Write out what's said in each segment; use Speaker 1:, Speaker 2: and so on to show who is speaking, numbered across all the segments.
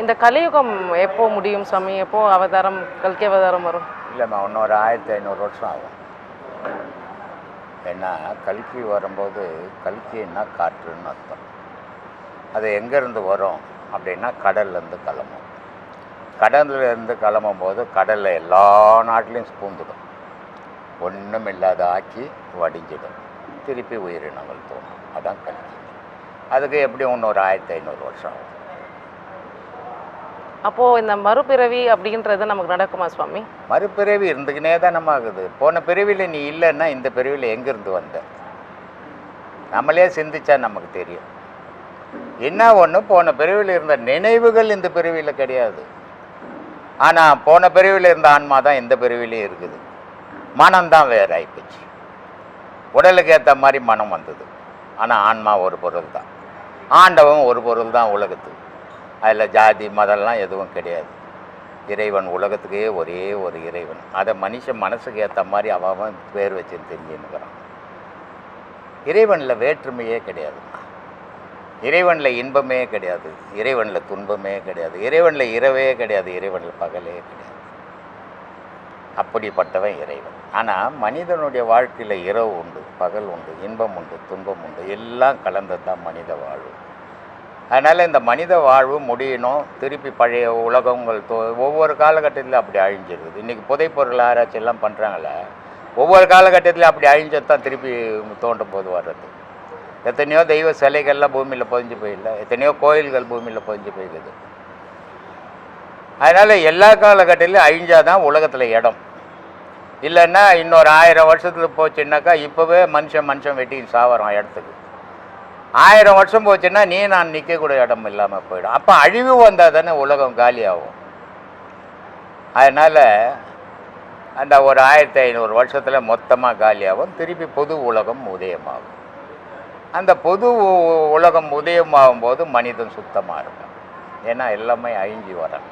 Speaker 1: இந்த கலியுகம் எப்போ முடியும் சாமி எப்போ அவதாரம் கல்கி அவதாரம் வரும்?
Speaker 2: இல்லைம்மா இன்னொரு ஆயிரத்தி ஐநூறு வருஷம் ஆகும். ஏன்னா கல்கி வரும்போது கல்கின்னா காற்றுன்னு அர்த்தம். அது எங்கேருந்து வரும் அப்படின்னா கடல்லேருந்து கிளம்பும். கடல்லேருந்து கிளம்பும் போது கடலில் எல்லா நாட்டிலையும் பூந்துடும் ஒன்றும் இல்லாத ஆக்கி வடிஞ்சிடும். திருப்பி உயிரினங்கள் தோணும். அதான் கல்கி. அதுக்கு எப்படியும் இன்னொரு ஆயிரத்தி ஐநூறு வருஷம் ஆகும்.
Speaker 1: அப்போது இந்த மறுபிறவி அப்படின்றது நமக்கு நடக்குமா சுவாமி?
Speaker 2: மறுபிறவி இருந்துக்கினே தான் நம்ம ஆகுது. போன பிறவியில் நீ இல்லைன்னா இந்த பிறவியில் எங்கேருந்து வந்த? நம்மளே சிந்திச்சா நமக்கு தெரியும். என்ன ஒன்று போன பிறவியில் இருந்த நினைவுகள் இந்த பிறவியில் கிடையாது. ஆனால் போன பிறவியில் இருந்த ஆன்மா தான் இந்த பிறவிலையும் இருக்குது. மனம்தான் வேற ஆயிப்போச்சு உடலுக்கு ஏற்ற மாதிரி மனம் வந்தது. ஆனால் ஆன்மா ஒரு பொருள் தான் ஆண்டவன் ஒரு பொருள் தான் உலகத்துக்கு. அதில் ஜாதி மதம்லாம் எதுவும் கிடையாது. இறைவன் உலகத்துக்கே ஒரே ஒரு இறைவன். அதை மனுஷன் மனசுக்கு ஏற்ற மாதிரி அவன் பேர் வச்சு தெரிஞ்சுன்னுக்கிறான். இறைவனில் வேற்றுமையே கிடையாது. இறைவனில் இன்பமே கிடையாது. இறைவனில் துன்பமே கிடையாது. இறைவனில் இரவே கிடையாது. இறைவனில் பகலே கிடையாது. அப்படிப்பட்டவன் இறைவன். ஆனால் மனிதனுடைய வாழ்க்கையில் இரவு உண்டு பகல் உண்டு இன்பம் உண்டு துன்பம் உண்டு எல்லாம் கலந்து தான் மனித வாழ்வு. அதனால் இந்த மனித வாழ்வு முடியணும். திருப்பி பழைய உலகங்கள் தோ ஒவ்வொரு காலகட்டத்திலும் அப்படி அழிஞ்சிருக்குது இன்றைக்கி புதைப்பொருள் ஆராய்ச்சி எல்லாம் பண்ணுறாங்கள ஒவ்வொரு காலகட்டத்தில் அப்படி அழிஞ்சது தான் திருப்பி தோண்டும் போது வர்றது. எத்தனையோ தெய்வ சிலைகள்லாம் பூமியில் பதிஞ்சு போயிடல எத்தனையோ கோயில்கள் பூமியில் பதிஞ்சு போயிருக்குது அதனால் எல்லா காலகட்டத்திலையும் அழிஞ்சாதான் உலகத்தில் இடம். இல்லைன்னா இன்னொரு ஆயிரம் வருஷத்துக்கு போச்சுன்னாக்கா இப்போவே மனுஷன் மனுஷன் வெட்டி சாவரம் இடத்துக்கு. ஆயிரம் வருஷம் போச்சுன்னா நீ நான் நிற்கக்கூடிய இடம் இல்லாமல் போயிடும். அப்போ அழிவு வந்தால் தானே உலகம் காலியாகும். அதனால் அந்த ஒரு ஆயிரத்தி ஐநூறு வருஷத்தில் மொத்தமாக காலியாகும். திருப்பி பொது உலகம் உதயமாகும். அந்த பொது உலகம் உதயமாகும் போது மனிதன் சுத்தமாக இருக்கும் ஏன்னா எல்லாமே அழிஞ்சி வரான்.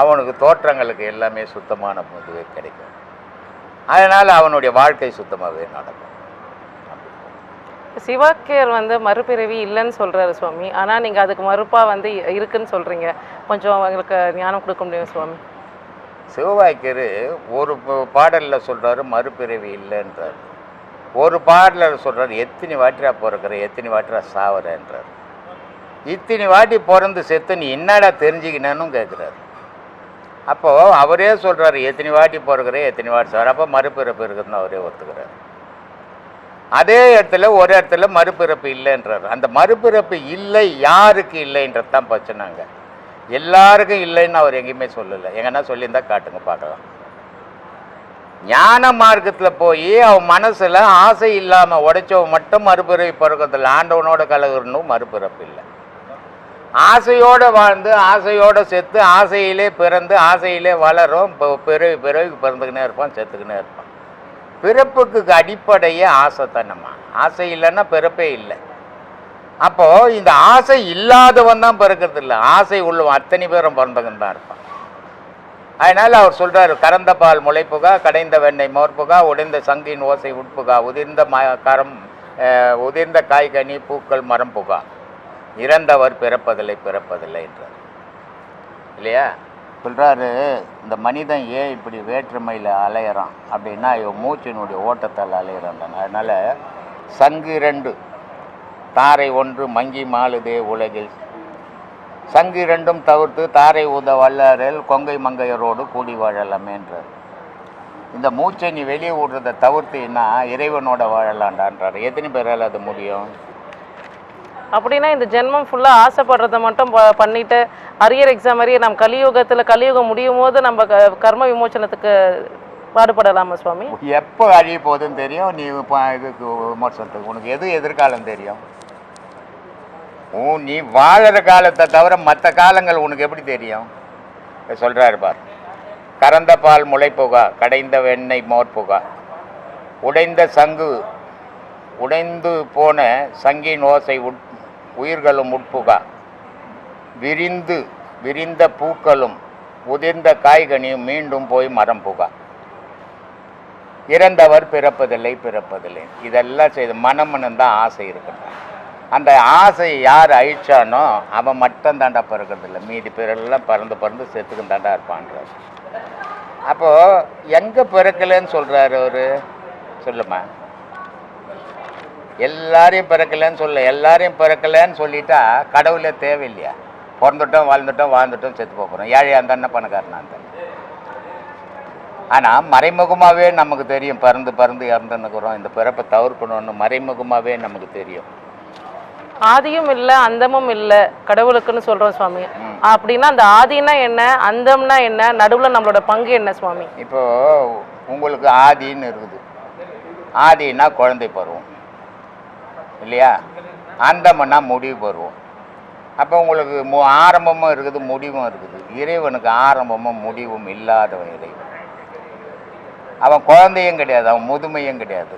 Speaker 2: அவனுக்கு தோற்றங்களுக்கு எல்லாமே சுத்தமான இதுவே கிடைக்கும். அதனால் அவனுடைய வாழ்க்கை சுத்தமாகவே நடக்கும்.
Speaker 1: சிவாக்கியர் வந்து மறுபிறவி இல்லைன்னு சொல்கிறாரு சுவாமி. ஆனால் நீங்கள் அதுக்கு மறுப்பாக வந்து இருக்குன்னு சொல்கிறீங்க கொஞ்சம் எங்களுக்கு ஞானம் கொடுக்க முடியும் சுவாமி?
Speaker 2: சிவவாக்கியர் ஒரு பாடலில் சொல்கிறாரு மறுபிறவி இல்லைன்றார். ஒரு பாடலில் சொல்கிறார் எத்தனை வாட்டிரா பிறக்கிற எத்தனை வாட்டிரா சாவறன்றார். இத்தனை வாட்டி பிறந்து செத்து நீ என்னடா தெரிஞ்சுக்கினேன்னு கேட்குறாரு அப்போது அவரே சொல்கிறாரு எத்தனை வாட்டி பிறக்கிற எத்தனை வாட்டி சார் அப்போ மறுபிறப்பு இருக்குதுன்னு அவரே ஒத்துக்கிறார். அதே இடத்துல ஒரு இடத்துல மறுபிறப்பு இல்லைன்றார். அந்த மறுபிறப்பு இல்லை யாருக்கு இல்லைன்றது தான் பிரச்சனைங்க எல்லாருக்கும் இல்லைன்னு அவர் எங்கேயுமே சொல்லலை. எங்கன்னா சொல்லியிருந்தா காட்டுங்க பார்க்கலாம். ஞான மார்க்கத்தில் போய் அவன் மனசில் ஆசை இல்லாமல் உடைச்சவன் மட்டும் மறுபிறவி பிறக்கத்தில் ஆண்டவனோட கலகுறனும் மறுபிறப்பு இல்லை. ஆசையோடு வாழ்ந்து ஆசையோடு செத்து ஆசையிலே பிறந்து ஆசையிலே வளரும் இப்போ பிறவி பிறவிக்கு பிறந்துக்கினே இருப்பான் செத்துக்கினே இருப்பான். பிறப்புக்கு அடிப்படையே ஆசை தானம்மா ஆசை இல்லைன்னா பிறப்பே இல்லை. அப்போது இந்த ஆசை இல்லாதவன் தான் பிறக்கிறது இல்லை. ஆசை உள்ளவன் அத்தனை பேரும் பிறந்தவன் தான் இருப்பான். அதனால் அவர் சொல்கிறார் கறந்த பால் முளைப்புகா கடைந்த வெண்ணெய் மோர்ப்புகா உடைந்த சங்கின் ஓசை உட்புகா உதிர்ந்த ம கரம் உதிர்ந்த காய்கனி பூக்கள் மரம் புகா இறந்தவர் பிறப்பதில்லை பிறப்பதில்லை என்றார். இல்லையா? சொல்கிறாரு இந்த மனிதன் ஏன் இப்படி வேற்றுமையில் அலையிறான் அப்படின்னா இவன் மூச்சினுடைய ஓட்டத்தால் அலையிறான் அதனால் சங்கு ரெண்டு தாரை ஒன்று மங்கி மாலுதே உலகில். சங்கு இரண்டும் தவிர்த்து தாரை ஊத வல்லாரில் கொங்கை மங்கையரோடு கூடி வாழலாமேன்றார் இந்த மூச்சை நீ வெளியே விடுறதை தவிர்த்தின்னா இறைவனோட வாழலாண்டான்றார் எத்தனை பேரால் அது முடியும்?
Speaker 1: அப்படின்னா இந்த ஜென்மம் ஃபுல்லாக ஆசைப்படுறத மட்டும் ப- பண்ணிட்டு அரியர் எக்ஸாம் மாதிரியே நம்ம கலியுகத்தில் கலியுகம் முடியும் போது நம்ம க- கர்ம விமோசனத்துக்கு பாடுபடலாமா சுவாமி?
Speaker 2: எப்போ அழிய போகுதுன்னு தெரியும் நீ இப்போ இதுக்கு விமோசனத்துக்கு. உனக்கு எது எதிர்காலம் தெரியும்? ஓ நீ வாழற காலத்தை தவிர மற்ற காலங்கள் உனக்கு எப்படி தெரியும்? இத சொல்றாரு பார். கறந்த பால் முளைப்புகா கடைந்த வெண்ணெய் மோர்ப்புகா. உடைந்த சங்கு உடைந்து போன சங்கின் ஓசை உட் உயிர்களும் உட்புகா. விரிந்து விரிந்த பூக்களும் உதிர்ந்த காய்கனியும் மீண்டும் போய் மரம் புகா. இறந்தவர் பிறப்பதில்லை பிறப்பதில்லை. இதெல்லாம் செய்து மனமனம் தான் ஆசை இருக்கணும் அந்த ஆசை யார் அழிச்சானோ அவன் மட்டும் தாண்டா பிறக்கிறதில்ல. மீதி பேரெல்லாம் பறந்து பறந்து செத்துக்கும் தாண்டா இருப்பான்றார். அப்போது எங்கே பிறக்கலைன்னு சொல்கிறாரு அவர்? சொல்லுமா? எல்லாரையும் பிறக்கலைன்னு சொல்ல எல்லாரையும் பிறக்கலைன்னு சொல்லிட்டா கடவுளே தேவையில்லையா? பிறந்துட்டோம் வாழ்ந்துட்டோம் வாழ்ந்துட்டோம் செத்து போகிறோம் ஏழையாக இருந்தா பணக்காரனா இருந்தா? ஆனால் மறைமுகமாகவே நமக்கு தெரியும் பறந்து பறந்து இறந்துன்னுக்குறோம் இந்த பிறப்பை தவிர்க்கணும்னு மறைமுகமாகவே நமக்கு தெரியும்.
Speaker 1: ஆதியும் இல்லை அந்தமும் இல்லை கடவுளுக்குன்னு சொல்றோம் சுவாமி. அப்படின்னா அந்த ஆதினா என்ன அந்தம்னா என்ன நடுவுல நம்மளோட பங்கு என்ன சுவாமி?
Speaker 2: இப்போ உங்களுக்கு ஆதின்னு இருக்குது. ஆதின்னா குழந்தை பருவம். இல்லையா? அந்தம்னா முடிவு பெறுவோம். அப்போ உங்களுக்கு மு ஆரம்பமும் இருக்குது முடிவும் இருக்குது. இறைவனுக்கு ஆரம்பமும் முடிவும் இல்லாதவன் இறைவன். அவன் குழந்தையும் கிடையாது அவன் முதுமையும் கிடையாது.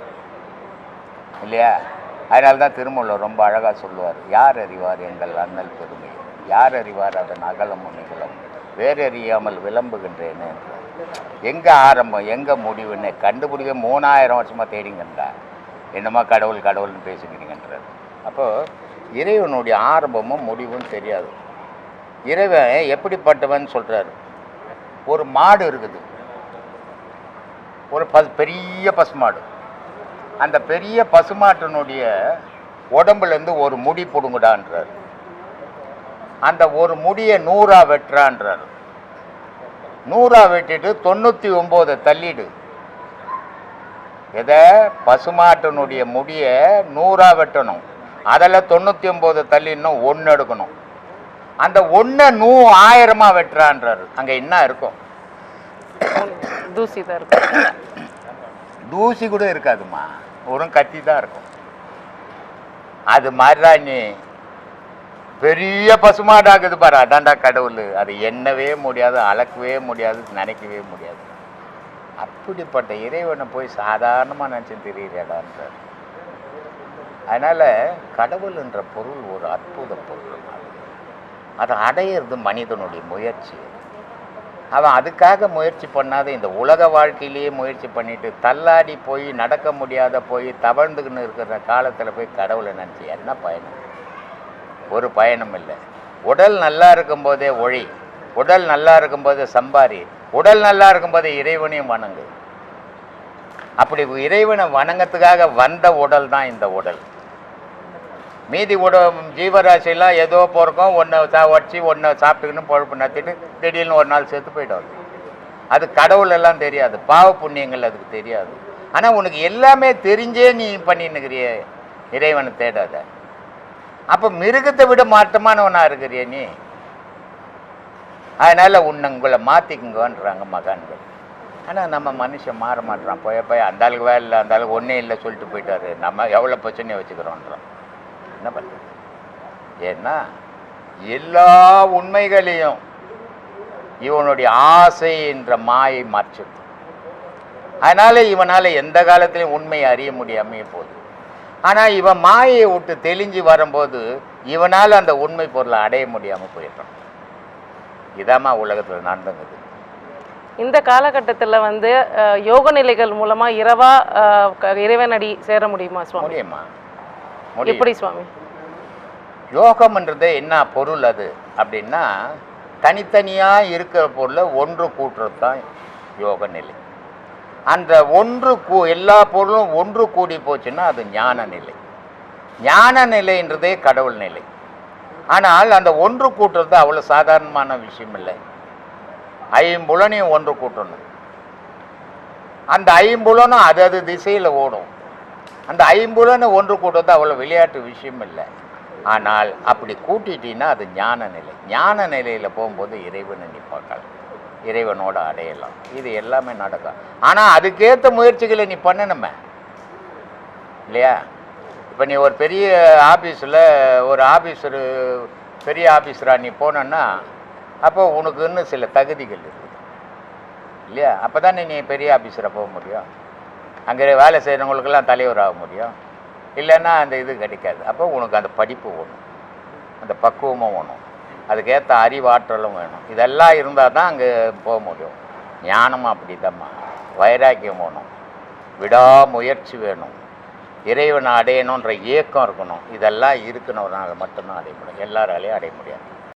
Speaker 2: இல்லையா? அதனால தான் திருமூலர் ரொம்ப அழகாக சொல்லுவார் யார் அறிவார் எங்கள் அண்ணல் பெருமை? யார் அறிவார் அதன் அகலமும் நிகழும்? வேறறியாமல் விளம்புகின்றேன்னு எங்கே ஆரம்பம் எங்கே முடிவுன்னு கண்டுபிடிக்க மூணாயிரம் வருஷமாக தேடிங்கண்டா என்னமா கடவுள் கடவுள்னு பேசுகிறீங்கன்றார் அப்போது இறைவனுடைய ஆரம்பமும் முடிவும் தெரியாது. இறைவன் எப்படிப்பட்டவன் சொல்கிறாரு ஒரு மாடு இருக்குது. ஒரு பஸ் பெரிய பசுமாடு. அந்த பெரிய பசுமாட்டினுடைய உடம்புலேருந்து ஒரு முடி பிடுங்குடான்றார். அந்த ஒரு முடியை நூறாக வெட்டுறான்றார். நூறா வெட்டிட்டு தொண்ணூற்றி ஒம்போதை தள்ளிடு. எதை? பசுமாட்டினுடைய முடியை நூறா வெட்டணும். அதில் தொண்ணூற்றி ஒம்பது தள்ளிடணும் ஒன்று எடுக்கணும். அந்த ஒன்றை நூ ஆயிரமாக வெட்டுறான்றாரு. அங்கே என்ன இருக்கும்?
Speaker 1: தூசி தான் இருக்கு
Speaker 2: தூசி கூட இருக்காதும்மா. ஒரு கத்தி தான் இருக்கும். அது மாதிரிதான் நீ பெரிய பசுமாடாக்குது பாரு. அதான்டா கடவுள். அது எண்ணவே முடியாது அளக்கவே முடியாது நினைக்கவே முடியாது. அப்படிப்பட்ட இறைவனை போய் சாதாரணமாக நினச்சி தெரியலடான்றார் அதனால் கடவுள் என்ற பொருள் ஒரு அற்புத பொருள் அதை. அடையிறது மனிதனுடைய முயற்சி. அவன் அதுக்காக முயற்சி பண்ணாத இந்த உலக வாழ்க்கையிலேயே முயற்சி பண்ணிட்டு தள்ளாடி போய் நடக்க முடியாத போய் தவழ்ந்துக்கின்னு இருக்கிற காலத்தில் போய் கடவுளை நினச்சி என்ன பயணம் ஒரு பயணம் இல்லை. உடல் நல்லா இருக்கும்போதே ஒழி. உடல் நல்லா இருக்கும்போது சம்பாரி உடல் நல்லா இருக்கும்போது இறைவனையும் வணங்கு. அப்படி இறைவனை வணங்கத்துக்காக வந்த உடல் தான் இந்த உடல். மீதி உட ஜீவராசியெல்லாம் ஏதோ பிறக்கும் ஒன்றை சா வச்சு ஒன்றை சாப்பிட்டுக்கின்னு பொழப்பு நடத்திட்டு திடீர்னு ஒரு நாள் செத்து போயிடும் அது கடவுள் எல்லாம் தெரியாது பாவ புண்ணியங்கள் அதுக்கு தெரியாது. ஆனால் உனக்கு எல்லாமே தெரிஞ்சே நீ பண்ணின்னுக்கிறிய இறைவனை தேடாத. அப்போ மிருகத்தை விட மாற்றமானவனாக இருக்கிறிய நீ? அதனால் உன்னை உங்களை மாற்றிக்குங்கன்றாங்க மகான்கள். ஆனால் நம்ம மனுஷன் மாற மாட்டுறான் போய் போய் அந்த ஆளுக்கு வேலை இல்லை அந்த ஆளுக்கு ஒன்றே இல்லை சொல்லிட்டு போயிட்டாரு. நம்ம எவ்வளோ பிரச்சனையை வச்சுக்கிறோன்றோம். என்ன பண்ணுறது ஏன்னா எல்லா உண்மைகளையும் இவனுடைய ஆசை என்ற மாயை மறைச்சிடுது அதனால் இவனால் எந்த காலத்திலையும் உண்மையை அறிய முடியாமையே போகுது. ஆனால் இவன் மாயை விட்டு தெளிஞ்சு வரும்போது இவனால் அந்த உண்மை பொருளை அடைய முடியாமல் போயிடுறான். இதாம்மா உலகத்தில் நடந்துங்குது
Speaker 1: இந்த காலகட்டத்துல வந்து யோக நிலைகள் மூலமா இரவா அஹ், க- இறைவனடி சேர முடியுமா சுவாமி?
Speaker 2: முடியும்.
Speaker 1: எப்படி சுவாமி?
Speaker 2: யோகம்ன்றது என்ன பொருள் அது? அப்படின்னா தனித்தனியாக இருக்கிற பொருளை ஒன்று கூட்டுறது தான் யோக நிலை. அந்த ஒன்று கூ எல்லா பொருளும் ஒன்று கூடி போச்சுன்னா அது ஞான நிலை. ஞான நிலைன்றதே கடவுள் நிலை. ஆனால் அந்த ஒன்று கூட்டுறது அவ்வளோ சாதாரணமான விஷயம் இல்லை ஐம்புலனையும் ஒன்று கூட்டணும். அந்த ஐம்புலனும் அது அது திசையில் ஓடும். அந்த ஐம்புலனை ஒன்று கூட்டுறது அவ்வளோ விளையாட்டு விஷயம் இல்லை ஆனால் அப்படி கூட்டிட்டீங்கன்னா அது ஞான நிலை. ஞான நிலையில் போகும்போது இறைவனை நீ பார்க்கலாம் இறைவனோட அடையலாம். இது எல்லாமே நடக்கும். ஆனால் அதுக்கேற்ற முயற்சிகளை நீ பண்ணணுமே. இல்லையா? இப்போ நீ ஒரு பெரிய ஆஃபீஸில் ஒரு ஆஃபீஸரு பெரிய ஆஃபீஸராக நீ போனன்னா அப்போ உனக்குன்னு சில தகுதிகள் இருக்குது. இல்லையா? அப்போ தானே நீ பெரிய ஆஃபீஸராக போக முடியும்? அங்கே வேலை செய்கிறவங்களுக்கெல்லாம் தலைவர் ஆக முடியும். இல்லைன்னா அந்த இது கிடைக்காது. அப்போ உனக்கு அந்த படிப்பு வேணும். அந்த பக்குவமும் வேணும். அதுக்கேற்ற அறிவாற்றலும் வேணும். இதெல்லாம் இருந்தால் தான் அங்கே போக முடியும். ஞானமும் அப்படி வைராக்கியம் வேணும். விடாமுயற்சி வேணும். இறைவனை அடையணுன்ற ஏக்கம் இருக்கணும். இதெல்லாம் இருக்கணும்னால மட்டும்தான் அடைய முடியும் எல்லாராலையும் அடைய முடியாது.